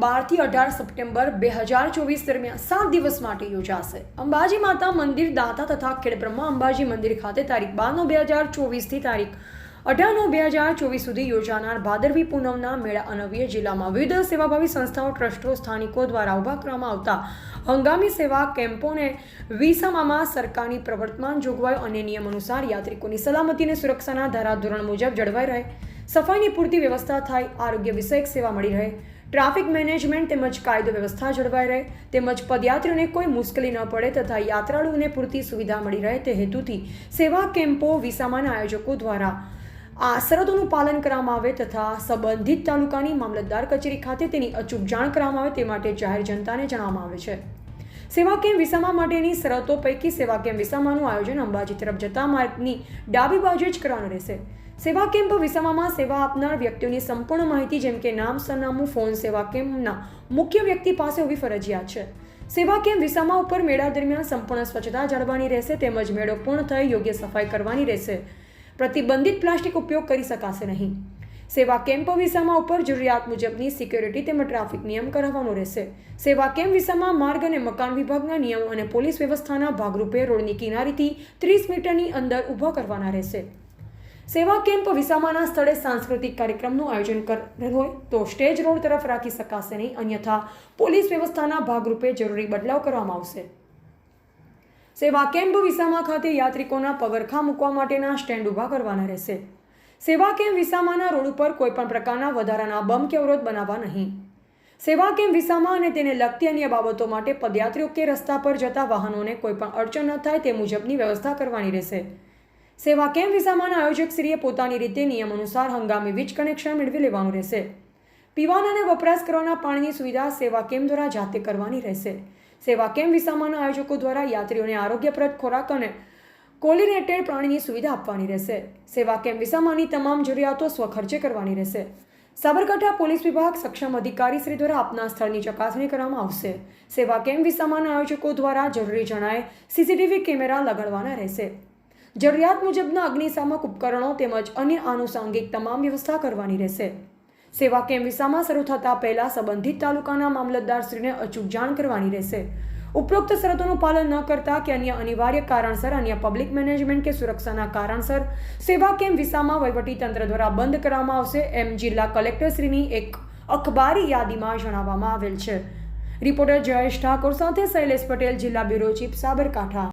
બારથી અઢાર સપ્ટેમ્બર બે હજાર ચોવીસ દરમિયાન સાત દિવસ માટે યોજાશે. અંબાજી માતા મંદિર દાતા તથા ખેડબ્રહ્મા અંબાજી મંદિર ખાતે તારીખ બાર નો બે હજાર ચોવીસથી તારીખ અઢાર નો બે હજાર ચોવીસ સુધી યોજાનાર ભાદરવી પૂનમના મેળા અનવ્ય જિલ્લામાં વિવિધ સેવાભાવી સંસ્થાઓ, ટ્રસ્ટો, સ્થાનિકો દ્વારા ઊભા કરવામાં આવતા હંગામી સેવા કેમ્પોને વિસામામાં સરકારની પ્રવર્તમાન જોગવાઈઓ અને નિયમ અનુસાર યાત્રિકોની સલામતી અને સુરક્ષાના ધારાધોરણ મુજબ જળવાઈ રહે. સફાઈની પૂરતી વ્યવસ્થા થાય, આરોગ્ય વિષયક સેવા મળી રહે. ટ્રાફિક મેનેજમેન્ટ તેમજ કાયદો વ્યવસ્થા જળવાઈ રહે. તેમજ પદયાત્રીઓને કોઈ મુશ્કેલી ન પડે તથા યાત્રાળુઓને પૂરતી સુવિધા મળી રહે તે હેતુથી સેવા કેમ્પો, વિસામાના આયોજકો દ્વારા આ શરતોનું પાલન કરવામાં આવે તથા સંબંધિત તાલુકાની મામલતદાર કચેરી ખાતે તેની અચૂક જાણ કરવામાં આવે તે માટે જાહેર જનતાને જણાવવામાં આવે છે. સેવા કેમ્પ વિસામા માટેની શરતો પૈકી સેવા કેમ્પ વિસામાનું આયોજન અંબાજી તરફ જતા માર્ગની ડાબી બાજુ જ કરવાનું રહેશે. સેવા કેમ્પ વિસામામાં સેવા આપનાર વ્યક્તિઓની સંપૂર્ણ માહિતી જેમ કે નામ, સરનામું, ફોન, સેવા કેમ્પના મુખ્ય વ્યક્તિ પાસે હોવી ફરજિયાત છે. સેવા કેમ્પ વિસામા ઉપર મેળા દરમિયાન સંપૂર્ણ સ્વચ્છતા જાળવવાની રહેશે તેમજ મેળો પૂર્ણ થઈ યોગ્ય સફાઈ કરવાની રહેશે. પ્રતિબંધિત પ્લાસ્ટિક ઉપયોગ કરી શકાશે નહીં. સેવા કેમ્પ વિસામાં ઉપર જરૂરિયાત મુજબની સિક્યોરિટી તેમજ ટ્રાફિક નિયમ કરાવવાનો રહેશે. સેવા કેમ્પ વિસામા માર્ગ અને મકાન વિભાગના નિયમો અને પોલીસ વ્યવસ્થાના ભાગરૂપે રોડની કિનારીથી ત્રીસ મીટરની અંદર ઊભા કરવાના રહેશે. સેવા કેમ્પ વિસામાના સ્થળે સાંસ્કૃતિક કાર્યક્રમનું આયોજન કરેલ હોય તો સ્ટેજ રોડ તરફ રાખી શકાશે નહીં, અન્યથા પોલીસ વ્યવસ્થાના ભાગરૂપે જરૂરી બદલાવ કરવામાં આવશે. સેવા કેમ્પ વિસામા ખાતે યાત્રિકોના પગરખા મૂકવા માટેના સ્ટેન્ડ ઊભા કરવાના રહેશે. સેવા કેમ્પ વિસામાના રોડ ઉપર કોઈપણ પ્રકારના વધારાના બમ કે અવરોધ બનાવવા નહીં? સેવા કેમ્પ વિસામાં અને તેને લગતી અન્ય બાબતો માટે પદયાત્રીઓ કે રસ્તા પર જતા વાહનોને કોઈપણ અડચણ ન થાય તે મુજબની વ્યવસ્થા કરવાની રહેશે. સેવા કેમ્પ વિસામાના આયોજકશ્રીએ પોતાની રીતે નિયમ અનુસાર હંગામી વીજ કનેક્શન મેળવી લેવાનું રહેશે. પીવાના અને વપરાશ કરવાના પાણીની સુવિધા સેવા કેમ્પ દ્વારા જાતે કરવાની રહેશે. સેવા કેમ્પ વિસામાના આયોજકો દ્વારા યાત્રીઓને આરોગ્યપ્રદ ખોરાક અને કોલિનેટેડ પ્રાણીની સુવિધા આપવાની રહેશે. સેવા કેમ્પ વિસામાની તમામ જરૂરિયાતો સ્વખર્ચે કરવાની રહેશે. સાબરકાંઠા પોલીસ વિભાગ સક્ષમ અધિકારી શ્રી દ્વારા આપના સ્થળની ચકાસણી કરવામાં આવશે. સેવા કેમ્પ વિસામાના આયોજકો દ્વારા જરૂરી જણાય સીસીટીવી કેમેરા લગાડવાના રહેશે. જરૂરિયાત મુજબના અગ્નિશામક ઉપકરણો તેમજ અન્ય આનુષાંગિક તમામ વ્યવસ્થા કરવાની રહેશે. સેવા કેમ્પ વિસામાં શરૂ થતાં પહેલાં સંબંધિત તાલુકાના મામલતદારશ્રીને અચૂક જાણ કરવાની રહેશે. ઉપરોક્ત શરતોનું પાલન ન કરતા કે અન્ય અનિવાર્ય કારણસર, અન્ય પબ્લિક મેનેજમેન્ટ કે સુરક્ષાના કારણસર, સેવા કેમ્પ વિસામાં વહીવટી તંત્ર દ્વારા બંધ કરવામાં આવશે એમ જિલ્લા કલેક્ટરશ્રીની એક અખબારી યાદીમાં જણાવવામાં આવેલ છે. રિપોર્ટર જયેશ ઠાકોર સાથે શૈલેષ પટેલ, જિલ્લા બ્યુરો ચીફ સાબરકાંઠા.